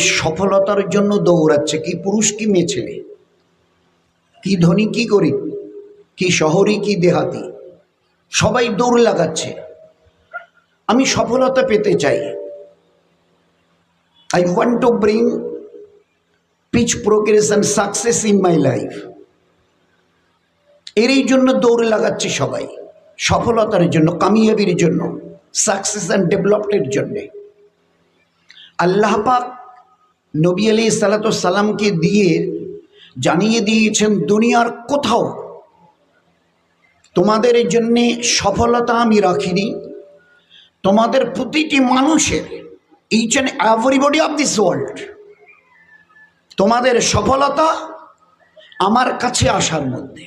সফলতার জন্য দৌড়াচ্ছে। কি পুরুষ, কি মেয়ে ছেলে? কি ধনী, কি গরিব? কি শহরই কি দেহাতি? সবাই দৌড় লাগাচ্ছে। আমি সফলতা পেতে চাই। I want to bring peace progress and success in my life এরই জন্য দৌড় লাগাচ্ছে সবাই। সফলতার জন্য, কামিয়াবির জন্য সাকসেস অ্যান্ড ডেভেলপমেন্টের জন্যে। আল্লাহ পাক নবী আলী সালাতামকে দিয়ে জানিয়ে দিয়েছেন, দুনিয়ার কোথাও তোমাদের জন্যে সফলতা আমি রাখিনি। তোমাদের প্রতিটি মানুষের each and everybody of this world তোমাদের সফলতা আমার কাছে আসার মধ্যে।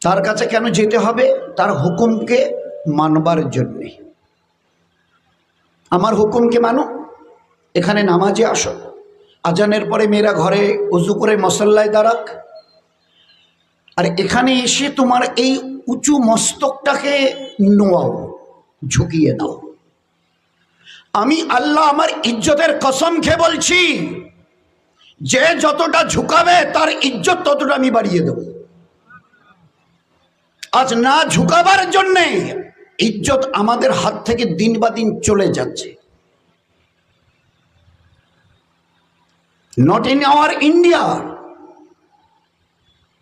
তার কাছে কেন যেতে হবে? তার হুকুমকে মানবার জন্যে। আমার হুকুমকে মানো। এখানে নামাজে আসো। আজানের পরে মেয়েরা ঘরে উজু করে মশল্লায় দাঁড়াক। আর এখানে এসে তোমার এই উঁচু মস্তকটাকে নোয়াও, ঝুঁকিয়ে দাও। আমি আল্লাহ আমার ইজ্জতের কসম খেয়ে বলছি, যে যতটা ঝুঁকাবে তার ইজ্জত ততটা আমি বাড়িয়ে দেব। আজ না ঝুঁকাবার জন্যে ইজ্জত আমাদের হাত থেকে দিন বা দিন চলে যাচ্ছে। নট ইন আওয়ার ইন্ডিয়া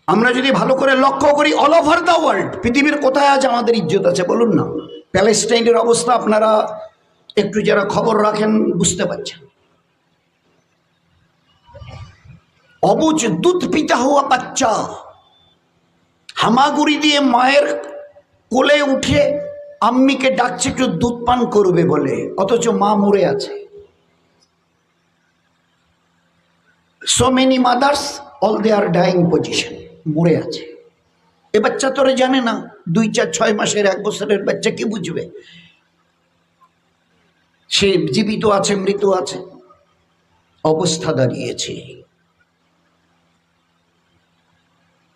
আমরা যদি ভালো করে লক্ষ্য করি অল ওভার দ্য ওয়ার্ল্ড পৃথিবীর কোথায় আজ আমাদের ইজ্জত আছে, বলুন না। প্যালেস্টাইনের অবস্থা আপনারা একটু যারা খবর রাখেন বুঝতে পারছেন। অবুজ দুধ পিতা হওয়া বাচ্চা, হামাগুড়ি দিয়ে মায়ের কোলে উঠে আম্মিকে ডাকছে, একটু দুধ পান করবে বলে, অথচ মা মরে আছে। So many mothers all they are dying position মরে আছে। এ বাচ্চা তোরে জানে না, দুই চার ছয় মাসের, এক বছরের বাচ্চা কি বুঝবে? সে জীবিত আছে, মৃত আছে, অবস্থা দাঁড়িয়েছে।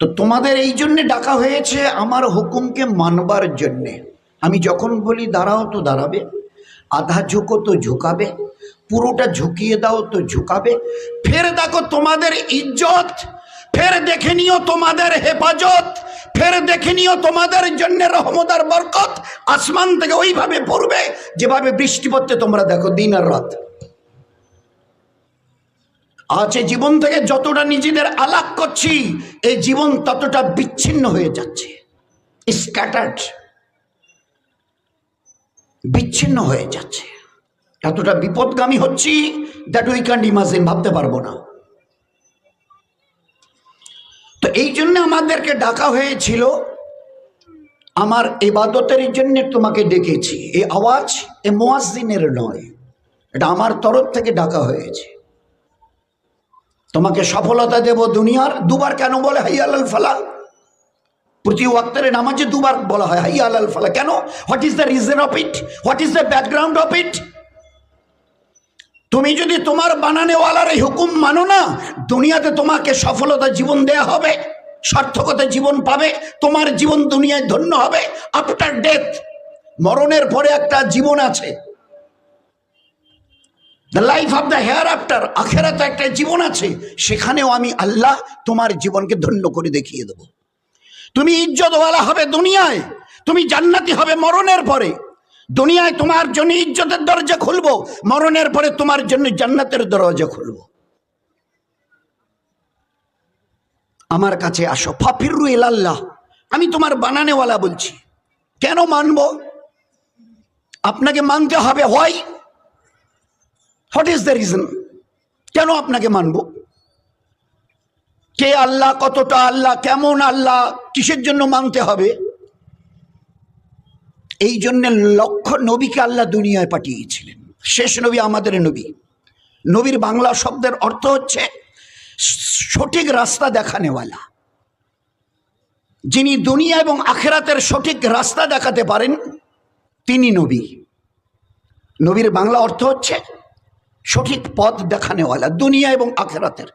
তো তোমাদের এই জন্যে ডাকা হয়েছে আমার হুকুমকে মানবার জন্যে। আমি যখন বলি দাঁড়াও তো দাঁড়াবে, আধা ঝুঁকো তো ঝুঁকাবে। পুরোটা ঝুঁকিয়ে দাও তো ঝুঁকাবে। ফের দেখো তোমাদের ইজ্জত। ফের দেখে নিও তোমাদের হেফাজত। ফের দেখে নিও তোমাদের জন্য রহমতার বরকত। আসমান থেকে ওইভাবে পড়বে যেভাবে বৃষ্টি পড়তে তোমরা দেখো দিন আর রাত। এই জীবন থেকে যতটা নিজেদের আলাপ করছি, এই জীবন ততটা বিচ্ছিন্ন হয়ে যাচ্ছে। স্ক্যাটার্ড বিচ্ছিন্ন হয়ে যাচ্ছে। এতটা বিপদগামী হচ্ছি দ্যাট উই ক্যান্ট ইমাজিন ভাবতে পারব না। তো এই জন্য আমাদেরকে ডাকা হয়েছিল, আমার এবাদতের জন্য তোমাকে ডেকেছি। এ আওয়াজ এ মোয়াজিনের নয়, এটা আমার তরফ থেকে ডাকা হয়েছে। তোমাকে সফলতা দেব দুনিয়ার, দুবার কেন বলে হাই আলাল ফালা প্রতি ওয়াক্তের নামাজে দুবার বলা হয় হাই আল ফালা কেন? What is the reason of it what is the background of it তুমি যদি তোমার বানানেওয়ালার এই হুকুম মানো না, দুনিয়াতে তোমাকে সফলতা জীবন দেয়া হবে, সার্থকতা জীবন পাবে, তোমার জীবন দুনিয়ায় ধন্য হবে আফটার ডেথ মরণের পরে একটা জীবন আছে। The life of the hereafter আখেরাতে একটা জীবন আছে, সেখানেও আমি আল্লাহ তোমার জীবনকে ধন্য করে দেখিয়ে দেব। তুমি ইজ্জতওয়ালা হবে দুনিয়ায়, তুমি জান্নাতি হবে মরণের পরে। দুনিয়ায় তোমার জন্য ইজ্জতের দরজা খুলবো, মরণের পরে তোমার জন্য জান্নাতের দরজা খুলব। আমার কাছে আসো ফাফিরু আল্লাহ আমি তোমার বানানেওয়ালা বলছি। কেন মানব? আপনাকে মানতে হবে হয় হোয়াট ইজ দ্য রিজন? কেন আপনাকে মানব? কে আল্লাহ, কতটা আল্লাহ, কেমন আল্লাহ, কিসের জন্য মানতে হবে? এই জন্যে লক্ষ নবীকে আল্লাহ দুনিয়ায় পাঠিয়েছিলেন। শেষ নবী আমাদের নবী। নবীর বাংলা শব্দের অর্থ হচ্ছে সঠিক রাস্তা দেখানেওয়ালা যিনি দুনিয়া এবং আখেরাতের সঠিক রাস্তা দেখাতে পারেন, তিনি নবী। নবীর বাংলা অর্থ হচ্ছে সঠিক পথ দেখানেওয়ালা দুনিয়া এবং আখেরাতের।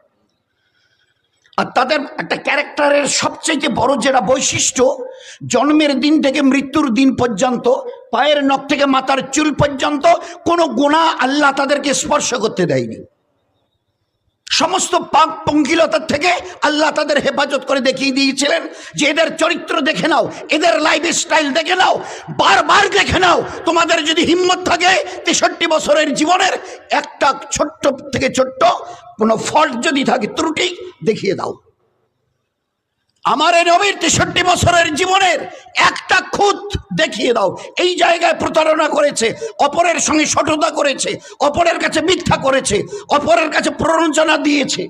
আর তাদের একটা ক্যারেক্টারের সবচেয়ে বড় যেটা বৈশিষ্ট্য, জন্মের দিন থেকে মৃত্যুর দিন পর্যন্ত, পায়ের নখ থেকে মাথার চুল পর্যন্ত কোনো গোনা আল্লাহ তাদেরকে স্পর্শ করতে দেয়নি। সমস্ত পাক পঙ্কিলতার থেকে আল্লাহ তাদের হেফাজত করে দেখিয়ে দিয়েছিলেন যে এদের চরিত্র দেখে নাও, এদের লাইফ স্টাইল দেখে নাও, বারবার দেখে নাও, তোমাদের যদি হিম্মত থাকে তেষট্টি বছরের জীবনের, একটা ছোট্ট থেকে ছোট্ট কোনো ফল্ট যদি থাকে ত্রুটি দেখিয়ে দাও। আমার এই নবীর তেষট্টি বছরের জীবনের একটা খুঁত দেখিয়ে দাও। এই জায়গায় প্রতারণা করেছে, অপরের সঙ্গে সঠতা করেছে, অপরের কাছে মিথ্যা করেছে, অপরের কাছে প্ররোচনা দিয়েছে,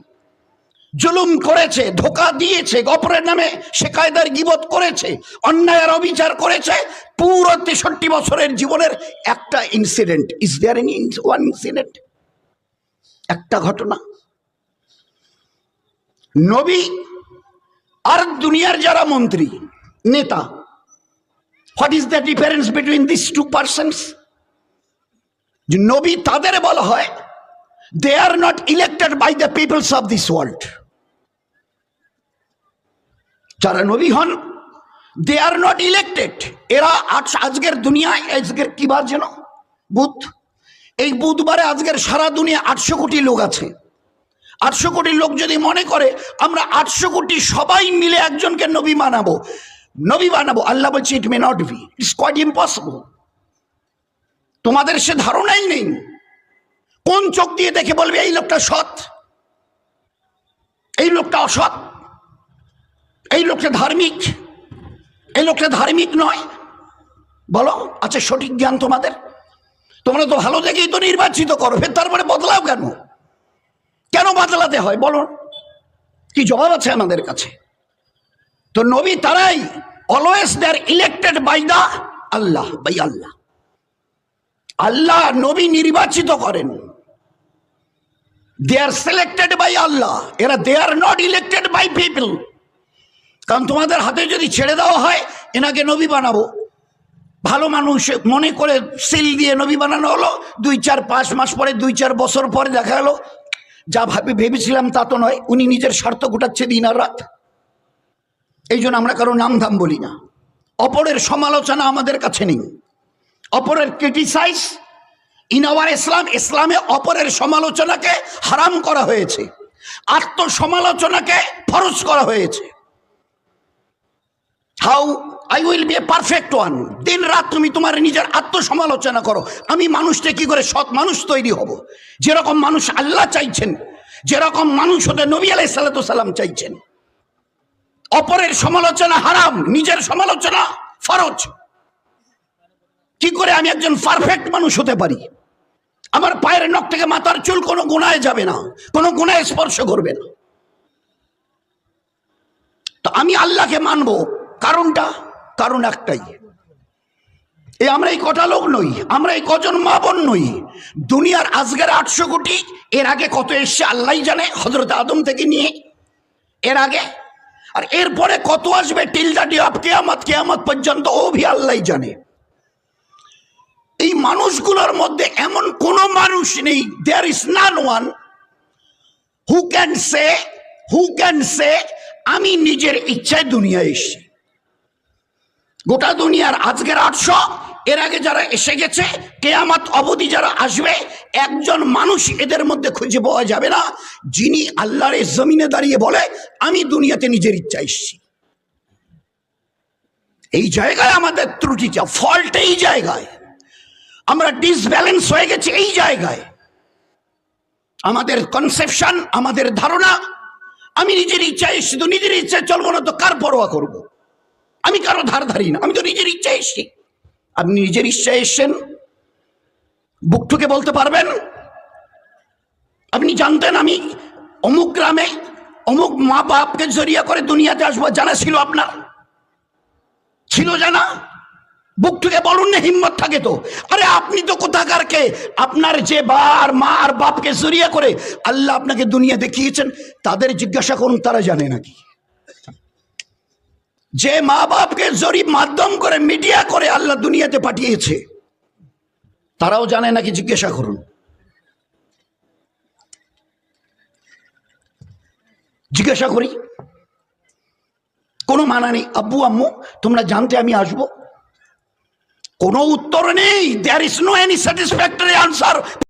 জুলুম করেছে, ধোকা দিয়েছে, অপরের নামে সে কায়দার গিবত করেছে, অন্যায়ের অবিচার করেছে। পুরো তেষট্টি বছরের জীবনের একটা incident is there any one incident একটা ঘটনা। নবী আর দুনিয়ার যারা মন্ত্রী, নেতা what is the difference between this two persons নবী তাদের বলা হয় they are not elected by the peoples of this world যারা নবী হন দে আর নট ইলেক্টেড এরা আজ- আজকের দুনিয়ায়, আজকের কি বার যেন? বুধ। এই বুধবারে আজকের সারা দুনিয়া আটশো কোটি লোক আছে। আটশো কোটি লোক যদি মনে করে, আমরা আটশো কোটি সবাই মিলে একজনকে নবী বানাবো। নবী বানাবো, আল্লাহ বলছে it may not be it's quite impossible তোমাদের সে ধারণাই নেই। কোন চোখ দিয়ে দেখে বলবে, এই লোকটা সৎ, এই লোকটা অসৎ, এই লোকটা ধার্মিক, এই লোকটা ধার্মিক নয়। বলো আচ্ছা সঠিক জ্ঞান তোমাদের? তোমরা তো ভালো দেখেই তো নির্বাচিত করো, ফের তারপরে বদলাও কেন? কেন বদলাতে হয় বলো? কি জবাব আছে আমাদের কাছে? তো নবী তারাই always they are elected by the Allah by Allah Allah নবী নির্বাচিত করেন। They are selected by Allah এরা they are not elected by people কারণ তোমাদের হাতে যদি ছেড়ে দেওয়া হয়, এনাকে নবী বানাবো। ভালো মানুষ মনে করে সিল দিয়ে নবী বানানো হলো, দুই চার পাঁচ মাস পরে, দুই চার বছর পরে দেখা গেলো যা ভাবে ভেবেছিলাম তা তো নয়, উনি নিজের স্বার্থ গোটাচ্ছে দিন আর রাত। এই জন্য আমরা কারও নাম ধাম বলি না। অপরের সমালোচনা আমাদের কাছে নেই। অপরের ক্রিটিসাইজ ইন আওয়ার ইসলাম ইসলামে অপরের সমালোচনাকে হারাম করা হয়েছে। আত্মসমালোচনাকে ফরজ করা হয়েছে। How I will be a perfect one দিন রাত তুমি তোমার নিজের আত্মসমালোচনা করো। আমি মানুষটা কি করে সৎ মানুষ তৈরি হব? যেরকম মানুষ আল্লাহ চাইছেন, যেরকম মানুষ হতে নবী আলাই সাল্লাম চাইছেন। অপরের সমালোচনা হারাম, নিজের সমালোচনা ফরজ। কি করে আমি একজন পারফেক্ট মানুষ হতে পারি? আমার পায়ের নখ থেকে মাথার চুল কোনো গুণায় যাবে না, কোনো গুণায় স্পর্শ করবে না। তো আমি আল্লাহকে মানবো। কারণটা কারণ একটাই। এই আমরা এই কটা লোক নই, আমরা এই কজন মা বোন নই। দুনিয়ার আজকের আটশো কোটি, এর আগে কত এসছে আল্লাহ জানে হজরত আদম থেকে নিয়ে। এর আগে। আর এরপরে কত আসবে টিল ডে অফ কেয়ামত কেয়ামত পর্যন্ত, ও ভি আল্লাহ জানে। এই মানুষগুলোর মধ্যে এমন কোনো মানুষ নেই there is none one who can say who can say আমি নিজের ইচ্ছায় দুনিয়ায় এসেছি। গোটা দুনিয়ার আজকের আটশো, এর আগে যারা এসে গেছে, কেয়ামাত অবধি যারা আসবে, একজন মানুষ এদের মধ্যে খুঁজে পাওয়া যাবে না, যিনি আল্লাহর জমিনে দাঁড়িয়ে বলে, আমি দুনিয়াতে নিজের ইচ্ছা এসেছি। এই জায়গায় আমাদের ত্রুটিটা ফল্ট এই জায়গায়। আমরা ডিসব্যালেন্স হয়ে গেছি এই জায়গায়। আমাদের কনসেপশন আমাদের ধারণা, আমি নিজের ইচ্ছায় এসছি তো নিজের ইচ্ছায় চলবো না তো কার পরোয়া করব। আমি কারও ধার ধারি না, আমি তো নিজের ইচ্ছায় এসেছি আপনি নিজের ইচ্ছায় এসছেন বুক ঠুকে বলতে পারবেন? আপনি জানতেন আমি অমুক গ্রামে, অমুক মা বাপকে জড়িয়ে করে দুনিয়াতে আসব জানা ছিল আপনার? ছিল জানা? বুক থেকে বলুন না, হিম্মত থাকে তো। আরে আপনি তো কোথাকার কে? আপনার যে বার মা আর বাপকে জড়িয়ে করে আল্লাহ আপনাকে দুনিয়া দেখিয়েছেন, তাদের জিজ্ঞাসা করুন, তারা জানে নাকি? যে মা বাপকে জরিপ মাধ্যম করে, মিডিয়া করে আল্লাহ দুনিয়াতে পাঠিয়েছে, তারাও জানে নাকি জিজ্ঞাসা করুন। জিজ্ঞাসা করি। কোনো মানা নেই। আব্বু, আম্মু, তোমরা জানতে আমি আসব। কোনো উত্তর নেই। There is no any satisfactory answer